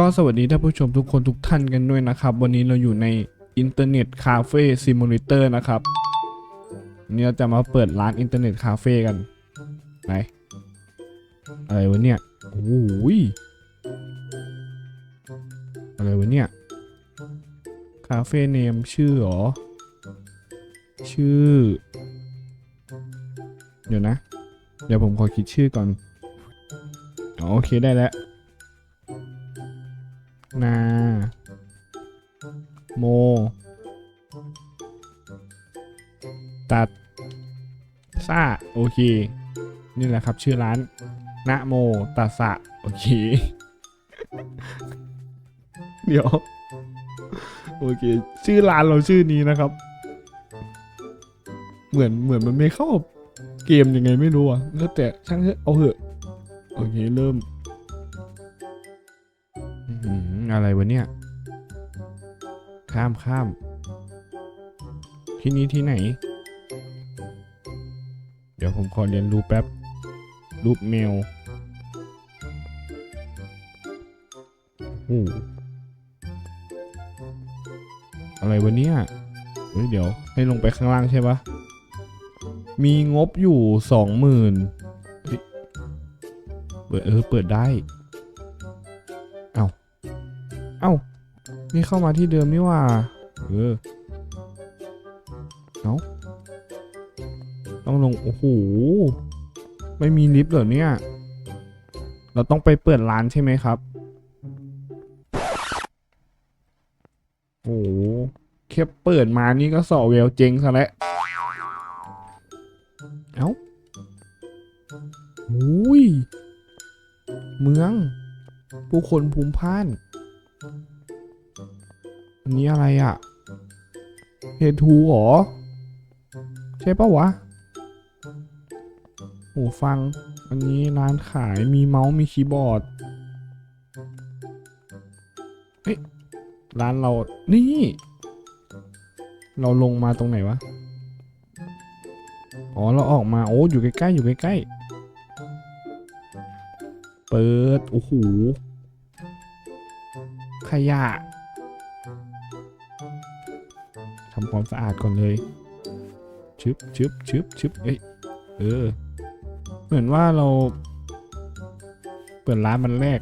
ก็สวัสดีท่านผู้ชมทุกคนทุกท่านกันด้วยนะครับ วันนี้เราอยู่ในอินเทอร์เน็ตคาเฟ่ซิมูเลเตอร์นะครับวันนี้เราจะมาเปิดร้านอินเทอร์เน็ตคาเฟ่กันไหนอะไรวะเนี่ยโอ้ยอะไรวะเนี่ยคาเฟ่เนมชื่อหรอ ชื่อ เดี๋ยวนะ เดี๋ยวผมขอคิดชื่อก่อนอ๋อโอเคได้แล้ว นา โม ตัดซาโอเค นี่แหละครับชื่อร้านนะโมตัสสะโอเค เดี๋ยว โอเค ชื่อร้านเราชื่อนี้นะครับ เหมือนเหมือนมันไม่เข้าเกมยังไงไม่รู้อะแล้วแต่ช่างเถอะเอาเถอะโอเคเริ่ม อะไรวะเนี่ย ข้ามข้าม ที่นี้ที่ไหน เดี๋ยวผมขอเรียนรู้แป๊บ รูปเมลโอ้โหอะไรวะเนี่ยเฮ้ยเดี๋ยวให้ลงไปข้างล่างใช่ปะมีงบอยู่สองหมื่นเปิดเออเปิดได้ นี่เข้ามาที่เดิมนี่ว่า เออเอาต้องลง โอ้โห ไม่มีลิฟต์เหรอเนี่ย เราต้องไปเปิดร้านใช่ไหมครับ โอ้โหแค่เปิดมานี่ก็สอเวลเจ๊งซะแล้ว เอ้าอุ้ย เมือง ผู้คนภูมิพ่าน อันนี้อะไรอะ่ะเฮทูหรอ ใช่ปะวะหูฟัง อันนี้ร้านขายมีเมาส์มีคีย์บอร์ดเฮ้ยร้านเรานี่ เราลงมาตรงไหนวะ อ๋อ เราออกมา โอ้ อยู่ใกล้ๆ อยู่ใกล้ๆ เปิด โอ้โห ขยะ ทำความสะอาดก่อนเลยชึบชึบชึบชึบเอ้ยเออ เหมือนว่าเรา เปิดร้านมันแรก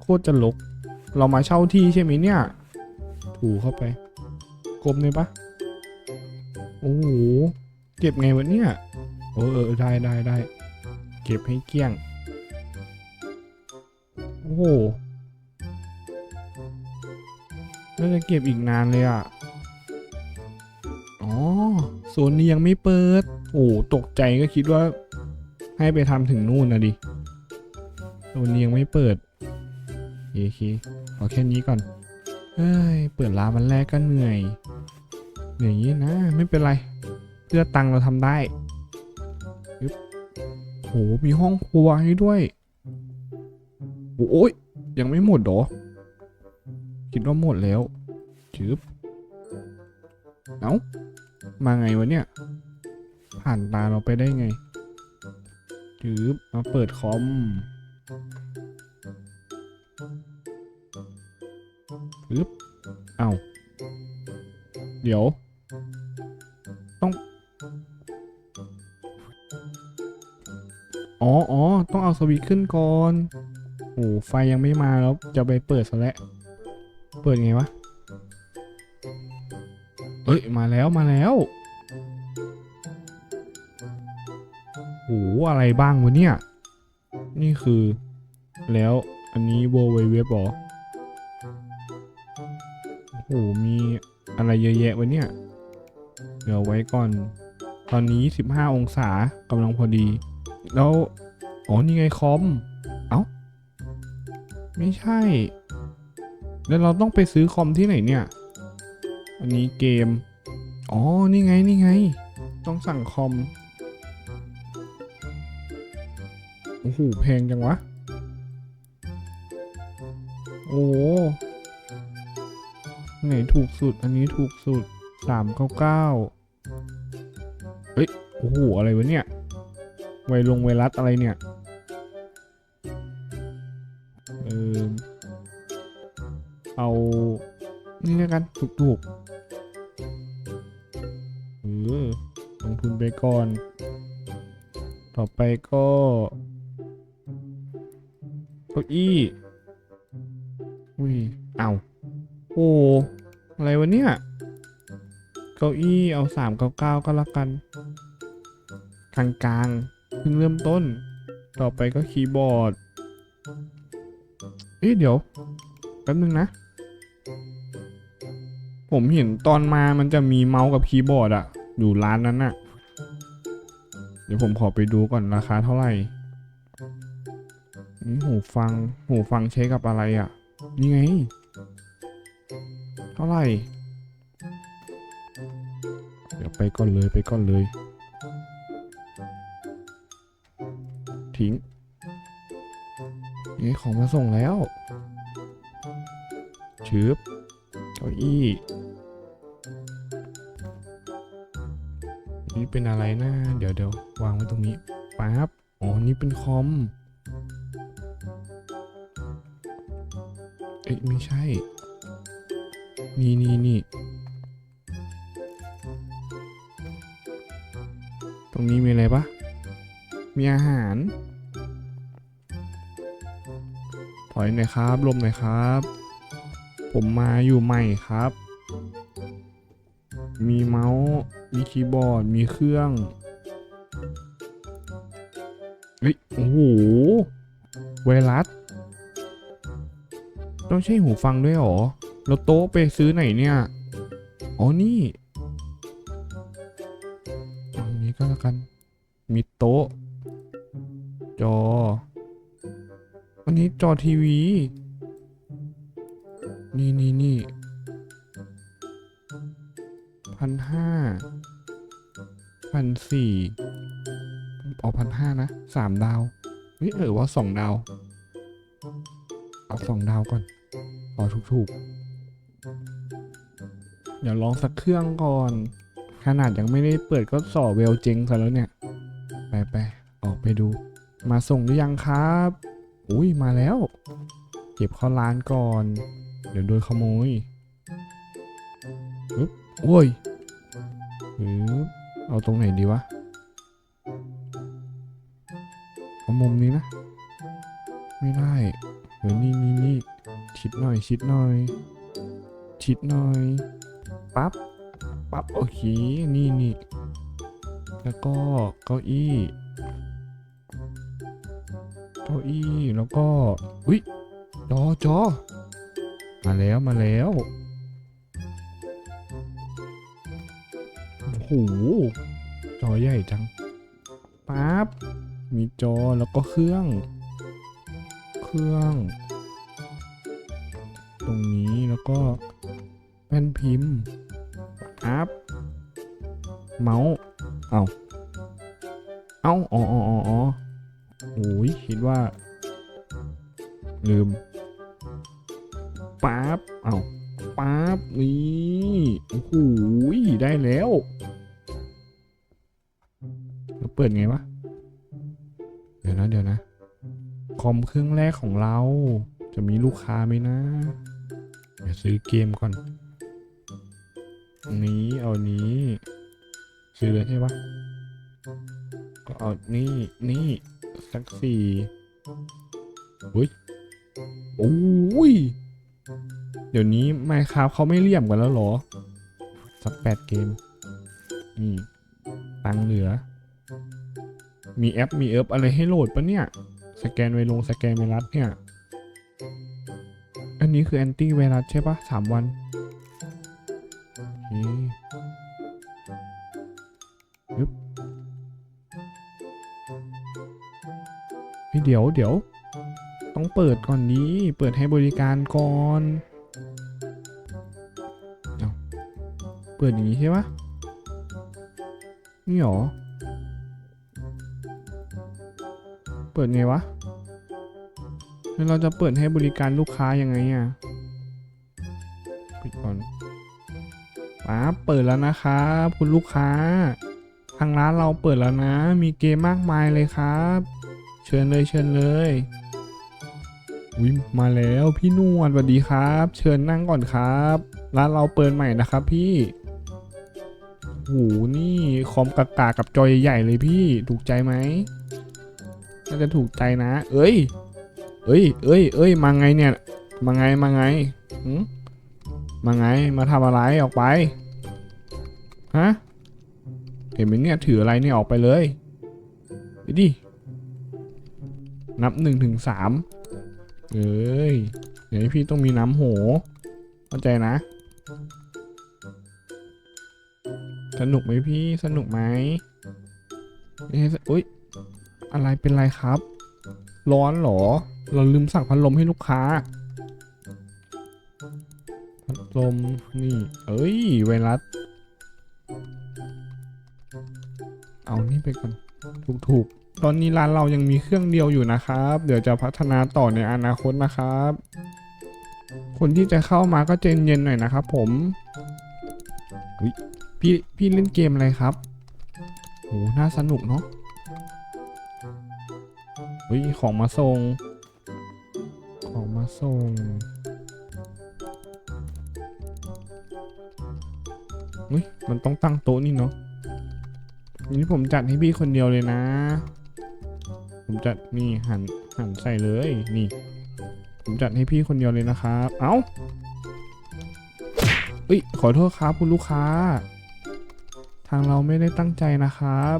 โคตรจะลก เรามาเช่าที่ใช่ไหมเนี่ย ถูเข้าไปกลมเลยปะโอ้โหเก็บไงวะเนี่ยโอ้เออได้ได้ได้เก็บให้เกลี้ยง โอ้โหน่าจะเก็บอีกนานเลยอะ อ๋อโซนนี้ยังไม่เปิด โอ้ตกใจก็คิดว่า ให้ไปทำถึงนู่นนะดิโซนนี้ยังไม่เปิดโอเคเอาแค่นี้ก่อน เฮ้ย เปิดร้านวันแรกก็เหนื่อยอย่างนี้นะ ไม่เป็นไร เพื่อตังเราทำได้ปึ๊บโห มีห้องครัวให้ด้วย โอ้ยยังไม่หมดหรอ คิดว่าหมดแล้วจืบเอ้า มาไงวะเนี่ย ผ่านตาเราไปได้ไงจืบมาเปิดคอมปึ๊บเอ้าเดี๋ยว ต้อง อ๋ออ๋อต้องเอาสวิตช์ขึ้นก่อน โอ้ไฟยังไม่มาแล้ว จะไปเปิดซะแล้ว เปิดไงวะ อ้ยมาแล้วมาแล้วโหอะไรบ้างวะเนี่ย นี่คือ แล้วอันนี้โวเวเว็บหรอโอ้โหมีอะไรเยอะแยะวะเนี่ย เดี๋ยวไว้ก่อน ตอนนี้ 15 องศากำลังพอดี แล้ว อ๋อ นี่ไงคอม เอ้า ไม่ใช่ แล้วเราต้องไปซื้อคอมที่ไหนเนี่ย อันนี้เกม อ๋อ นี่ไง นี่ไง ต้องสั่งคอม โอ้โห แพงจังวะ โอ้ไหนถูกสุด อันนี้ถูกสุดสามเก้าเก้าเฮ้ย โอ้โห อะไรวะเนี่ย ไวลงไวรัสอะไรเนี่ย เออเอา นี่แล้วกัน ถูกๆ ไปก่อน ต่อไปก็เก้าอี้ อุ้ย เอาโอ้ อะไรวะเนี่ย เก้าอี้เอาสามเก้าเก้าก็แล้วกัน กลางกลางๆเพิ่งเริ่มต้น ต่อไปก็คีย์บอร์ด เอ๊ะเดี๋ยว แป๊บนึงนะ ผมเห็นตอนมามันจะมีเมาส์กับคีย์บอร์ดอะอยู่ร้านนั้นอะ ดี๋ยวผมขอไปดูก่อนราคาเท่าไหร่หูฟัง หูฟังใช้กับอะไรอะ นี่ไง เท่าไหร่ เดี๋ยวไปก่อนเลยไปก่อนเลย ทิ้ง นี่ของมาส่งแล้วชืบเก้าอี้ นี่เป็นอะไรนะ เดี๋ยวเดี๋ยววางไว้ตรงนี้ปั๊บอ๋อนี่เป็นคอมเอ๊ะไม่ใช่ นี่นี่นี่ตรงนี้มีอะไรปะมีอาหาร ถอยหน่อยครับ ลมหน่อยครับ ผมมาอยู่ใหม่ครับ มีเมาส์ มีคีย์บอร์ด มีเครื่องเฮ้ยโอ้โห ไวรัส ต้องใช้หูฟังด้วยหรอ แล้วโต๊ะไปซื้อไหนเนี่ย อ๋อ นี่อันนี้ก็แล้วกัน มีโต๊ะ จอ อันนี้จอทีวี นี่นี่นี่พันห้า พันสี่เอาพันห้านะสามดาวเฮ้ยหรือว่าสองดาว เอาสองดาวก่อนขอถูกๆ เดี๋ยวลองสักเครื่องก่อน ขนาดยังไม่ได้เปิดก็ส่อเวลเจงซะแล้วเนี่ย ไปไปออกไปดู มาส่งหรือยังครับ อุ้ยมาแล้ว เก็บเข้าร้านก่อน เดี๋ยวโดนขโมยปึ๊บโอ้ยปึ๊บ เอาตรงไหนดีวะ เอามุมนี้นะ ไม่ได้เออนี่นี่นี่ชิดหน่อย ชิดหน่อย ชิดหน่อย ปั๊บ ปั๊บ โอเค นี่นี่ แล้วก็เก้าอี้ เก้าอี้ แล้วก็ อุ้ยจอจอมาแล้ว มาแล้ว จอใหญ่จังปั๊บมีจอแล้วก็เครื่อง เครื่อง ตรงนี้แล้วก็แป้นพิมพ์ปั๊บเมาส์เอาเอาอ๋ออ๋ออ๋ออ๋อโอ้ยคิดว่า ลืมปั๊บเอาปั๊บนี่โอ้โหได้แล้ว เปิดไงวะ เดี๋ยวนะเดี๋ยวนะ คอมเครื่องแรกของเรา จะมีลูกค้าไหมนะ เดี๋ยวซื้อเกมก่อน นี้เอานี้ ซื้อเลยใช่ปะก็เอานี่นี่สักสี่อุ้ยโอ้ย เดี๋ยวนี้ไมค์คราฟเขาไม่เลี่ยมกันแล้วหรอ สักแปดเกม นี่ ตังเหลือ มีแอปมีเอิบอะไรให้โหลดปะเนี่ย สแกนไวลงสแกนไวรัสเนี่ย อันนี้คือแอนตี้ไวรัสใช่ปะสามวันเคยึบเฮ้ยเดี๋ยวเดี๋ยว ต้องเปิดก่อนนี้ เปิดให้บริการก่อนเอเปิดอย่างนี้ใช่ปะนี่หรอ เปิดไงวะ แล้วเราจะเปิดให้บริการลูกค้ายังไงอะปิดก่อนป๊าบเปิดแล้วนะครับคุณลูกค้า ทางร้านเราเปิดแล้วนะ มีเกมมากมายเลยครับ เชิญเลยเชิญเลยอุ้ยมาแล้วพี่นวลสวัสดีครับ เชิญนั่งก่อนครับ ร้านเราเปิดใหม่นะครับพี่โหนี่คอมกากากับจอยใหญ่ๆเลยพี่ถูกใจไหม น่าจะถูกใจนะ เอ้ย เอ้ย เอ้ย เอ้ย มาไงเนี่ย มาไง มาไงหืมาไง มาทำอะไรออกไป ฮะ เห็นไหมเนี่ย ถืออะไรเนี่ยออกไปเลยไปดิ นับหนึ่งถึงสามเอ้ยเดี๋ยวพี่ต้องมีน้ำโห เข้าใจนะ สนุกไหมพี่ สนุกไหมเอ๊ะอุ้ย อะไรเป็นไรครับ ร้อนเหรอ เราลืมสั่งพัดลมให้ลูกค้า พัดลมนี่ เอ้ย ไวรัส เอานี่ไปก่อน ถูกๆ ตอนนี้ร้านเรายังมีเครื่องเดียวอยู่นะครับ เดี๋ยวจะพัฒนาต่อในอนาคตนะครับ คนที่จะเข้ามาก็ใจนเย็นหน่อยนะครับผมพี่พี่เล่นเกมอะไรครับโหน่าสนุกเนาะ ฮ้ยของมาส่ง ของมาส่งอุ้ยมันต้องตั้งโต๊ะนี่เนาะนี้ผมจัดให้พี่คนเดียวเลยนะ ผมจัดนี่หันหันใส่เลยนี่ ผมจัดให้พี่คนเดียวเลยนะครับ เอ้าเอ้ยขอโทษครับคุณลูกค้า ทางเราไม่ได้ตั้งใจนะครับ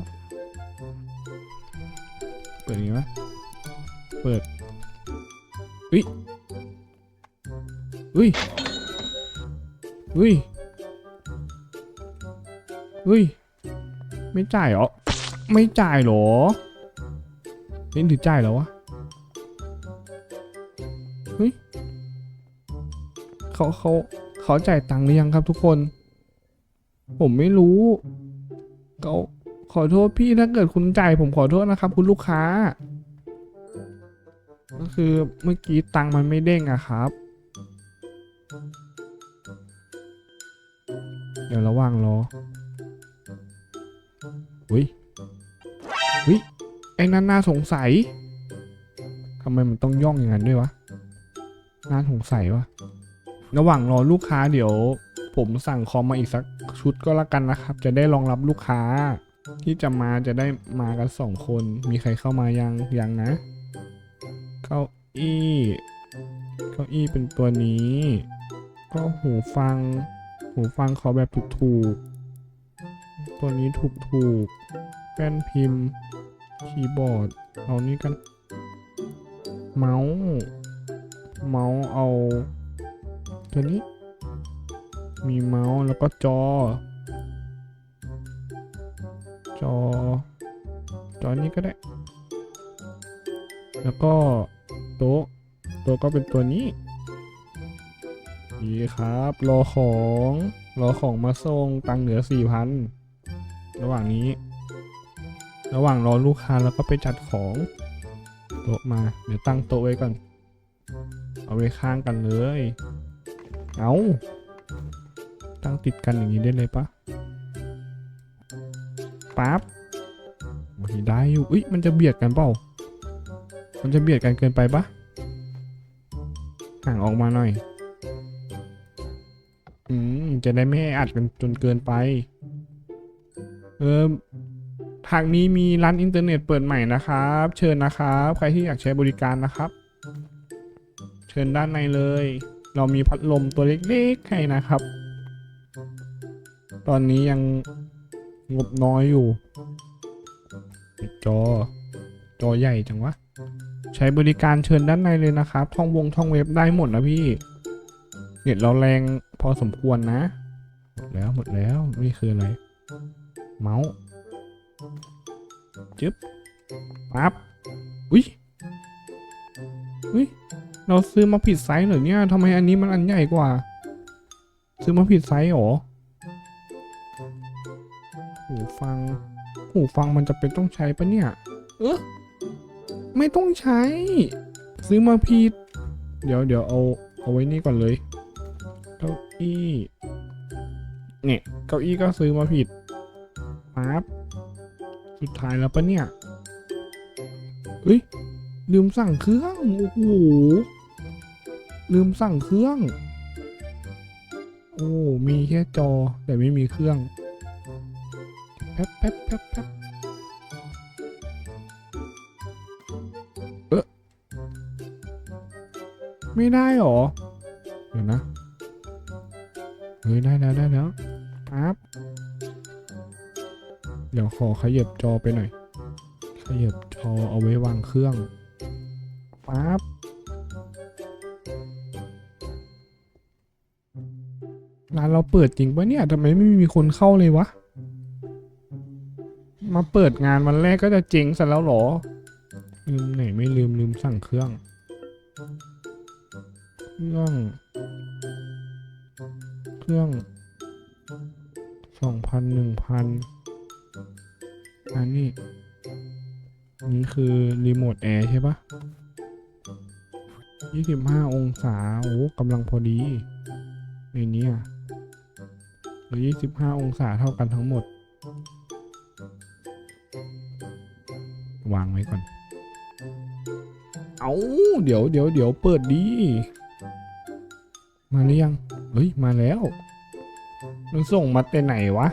เปิดนี้ไหม เปิดอุ้ยอุ้ยอุ้ยอุ้ย ไม่จ่ายเหรอ ไม่จ่ายเหรอเล่นถือจ่ายแล้ววะเฮ้ยเขาเขาเขาจ่ายตังค์หรือยังครับทุกคน ผมไม่รู้เขาขอโทษพี่ถ้าเกิดคุณจ่ายผมขอโทษนะครับ คุณลูกค้า ก็คือเมื่อกี้ตังค์มันไม่เด้งอะครับ เดี๋ยวระว่างรออุ้ยอุ้ยไอ้นั่นน่าสงสัยทำไมมันต้องย่องอย่างนั้นด้วยวะน่าสงสัยวะระหว่างรอลูกค้าเดี๋ยว ผมสั่งคอมมาอีกสักชุดก็แล้วกันนะครับ จะได้รองรับลูกค้า ที่จะมาจะได้มากันสองคน มีใครเข้ามายังยังนะ เก้าอี้เก้าอี้เป็นตัวนี้ ก็หูฟัง หูฟังขอแบบถูกๆ ตัวนี้ถูกๆ แป้นพิมพ์ คีย์บอร์ด เอานี้กัน เมาส์ เมาส์เอา ตัวนี้ มีเมาส์แล้วก็จอ จอ จอนี้ก็ได้ แล้วก็โต๊ะโต๊ะก็เป็นตัวนี้ดีครับ รอของรอของมาส่งตังเหลือสี่พันระหว่างนี้ ระหว่างรอลูกค้าแล้วก็ไปจัดของโต๊ะมา เดี๋ยวตั้งโต๊ะไว้ก่อน เอาไว้ข้างกันเลย เอาตั้งติดกันอย่างนี้ได้เลยปะปั๊บโอ้ยได้อยู่อุ้ยมันจะเบียดกันเปล่า มันจะเบียดกันเกินไปปะห่างออกมาหน่อย อืม จะได้ไม่ให้อัดกันจนเกินไป เออทางนี้มีร้านอินเทอร์เน็ตเปิดใหม่นะครับ เชิญนะครับ ใครที่อยากใช้บริการนะครับ เชิญด้านในเลย เรามีพัดลมตัวเล็กๆให้นะครับ ตอนนี้ยังงบน้อยอยู่ จอ จอใหญ่จังวะ ใช้บริการเชิญด้านในเลยนะครับท่องวงท่องเว็บได้หมดนะพี่เน็ตเราแรงพอสมควรนะ หมดแล้วหมดแล้วนี่คืออะไร เมาส์จึ๊บปั๊บอุ้ยอุ้ยเราซื้อมาผิดไซส์เหรอเนี่ยทำไมอันนี้มันอันใหญ่กว่า ซื้อมาผิดไซส์หรอหูฟัง หูฟังมันจะเป็นต้องใช้ปะเนี่ย เออ ไม่ต้องใช้ ซื้อมาผิด เดี๋ยวเดี๋ยวเอาเอาไว้นี่ก่อนเลย เก้าอี้เนี่ยเก้าอี้ก็ซื้อมาผิดปั๊บสุดท้ายแล้วปะเนี่ยเฮ้ยลืมสั่งเครื่องโอ้โหลืมสั่งเครื่อง โอ้ มีแค่จอแต่ไม่มีเครื่องแป๊บแป๊บแป๊บแป๊บ ไม่ได้หรอ เดี๋ยวนะ เฮ้ยได้แล้วได้แล้วปั๊บเดี๋ยวขอขยับจอไปหน่อย ขยับจอเอาไว้วางเครื่องปั๊บร้านเราเปิดจริงปะเนี่ยทำไมไม่มีคนเข้าเลยวะ มาเปิดงานวันแรกก็จะเจ๊งซะแล้วหรอ ลืมไหนไม่ลืมลืมสั่งเครื่อง รื่อง เครื่องสองพันหนึ่งพันอันนี้นี่คือรีโมทแอร์ใช่ปะยี่สิบห้าองศา โอ้กำลังพอดีในนี้หรือยี่สิบห้าองศาเท่ากันทั้งหมด วางไว้ก่อน เอา เดี๋ยวเดี๋ยวเดี๋ยวเปิดดี มาหรือยัง เฮ้ย มาแล้ว มันส่งมาแต่ไหนวะ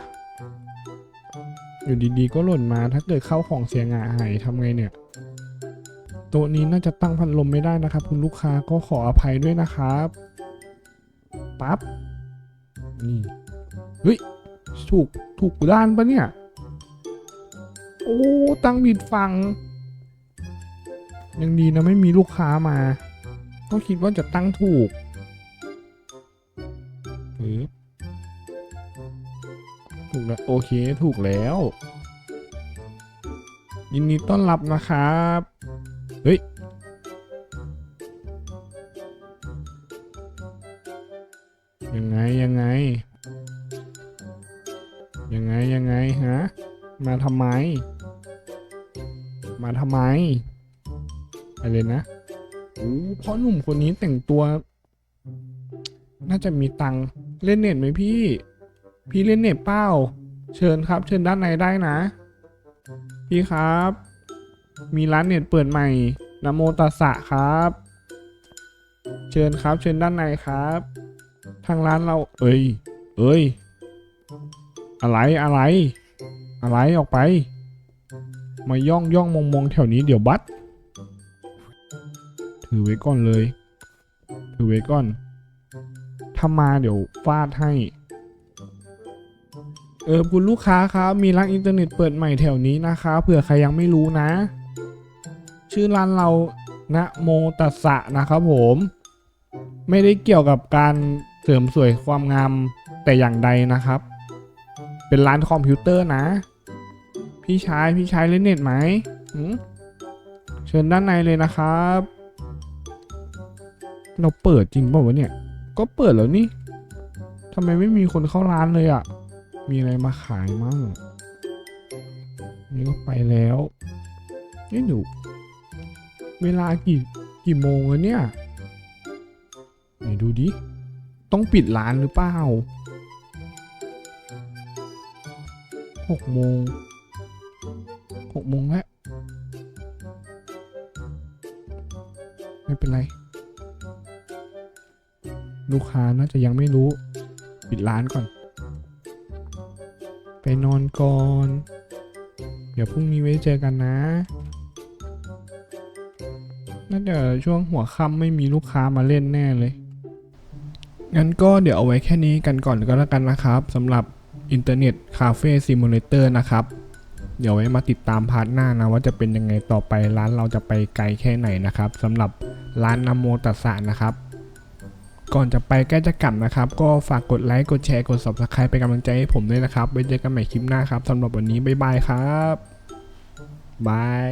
อยู่ดีๆ ก็หล่นมา ถ้าเกิดเข้าของเสียงาหายทำไงเนี่ยโต๊ะนี้น่าจะตั้งพัดลมไม่ได้นะครับ คุณลูกค้าก็ขออภัยด้วยนะครับปั๊บ นี่ เฮ้ย ถูก ถูกด้านปะเนี่ย โอ้ ตั้งผิดฟัง ยังดีนะไม่มีลูกค้ามา ก็คิดว่าจะตั้งถูก ถูกแล้วโอเคถูกแล้ว ยินดีต้อนรับนะครับเฮ้ยยังไงยังไง ยังไงยังไงฮะมาทำไม มาทำไมอะไรนะโอ้พ่อหนุ่มคนนี้แต่งตัว น่าจะมีตังเล่นเน็ตไหมพี่ พี่เล่นเน็ตเป้า เชิญครับ เชิญด้านในได้นะ พี่ครับ มีร้านเน็ตเปิดใหม่นโมตัสสะครับ เชิญครับ เชิญด้านในครับ ทางร้านเรา เอ้ย เอ้ย อะไรอะไร อะไรออกไป มาย่องย่องมองมองแถวนี้เดี๋ยวบัตถือไว้ก่อนเลย ถือไว้ก่อนถ้ามาเดี๋ยวฟาดให้ เออคุณลูกค้าครับมีร้านอินเทอร์เน็ตเปิดใหม่แถวนี้นะคะเผื่อใครยังไม่รู้นะ ชื่อร้านเรานะโมตัสสะนะครับผม ไม่ได้เกี่ยวกับการเสริมสวยความงามแต่อย่างใดนะครับ เป็นร้านคอมพิวเตอร์นะ พี่ชายพี่ชายเล่นเน็ตไหมเชิญด้านในเลยนะครับ เราเปิดจริงป่าวะเนี่ย ก็เปิดแล้วนี่ทำไมไม่มีคนเข้าร้านเลยอะ่ะ มีอะไรมาขายมั่งนี่ก็ไปแล้วนี่หนูเวลากี่กี่โมงแล้วเนี่ยไหนดูดิ ต้องปิดร้านหรือเปล่าหกโมงหกโมงแล้วไม่เป็นไร ลูกค้าน่าจะยังไม่รู้ ปิดร้านก่อน นอนก่อน เดี๋ยวพรุ่งนี้ไว้เจอกันนะ น่าจะช่วงหัวค่ำไม่มีลูกค้ามาเล่นแน่เลย งั้นก็เดี๋ยวเอาไว้แค่นี้กันก่อนก็แล้วกันนะครับสำหรับอินเทอร์เน็ตคาเฟ่ซิมูเลเตอร์นะครับ เดี๋ยวไว้มาติดตามพาร์ทหน้านะ ว่าจะเป็นยังไงต่อไปร้านเราจะไปไกลแค่ไหนนะครับสำหรับร้านนโมตัสสะนะครับ ก่อนจะไปใกล้จะกลับนะครับ ก็ฝากกดไลค์ กดแชร์ กด subscribe เป็นกำลังใจให้ผมด้วยนะครับ ไว้เจอกันใหม่คลิปหน้าครับสำหรับวันนี้ บ๊ายบายครับบาย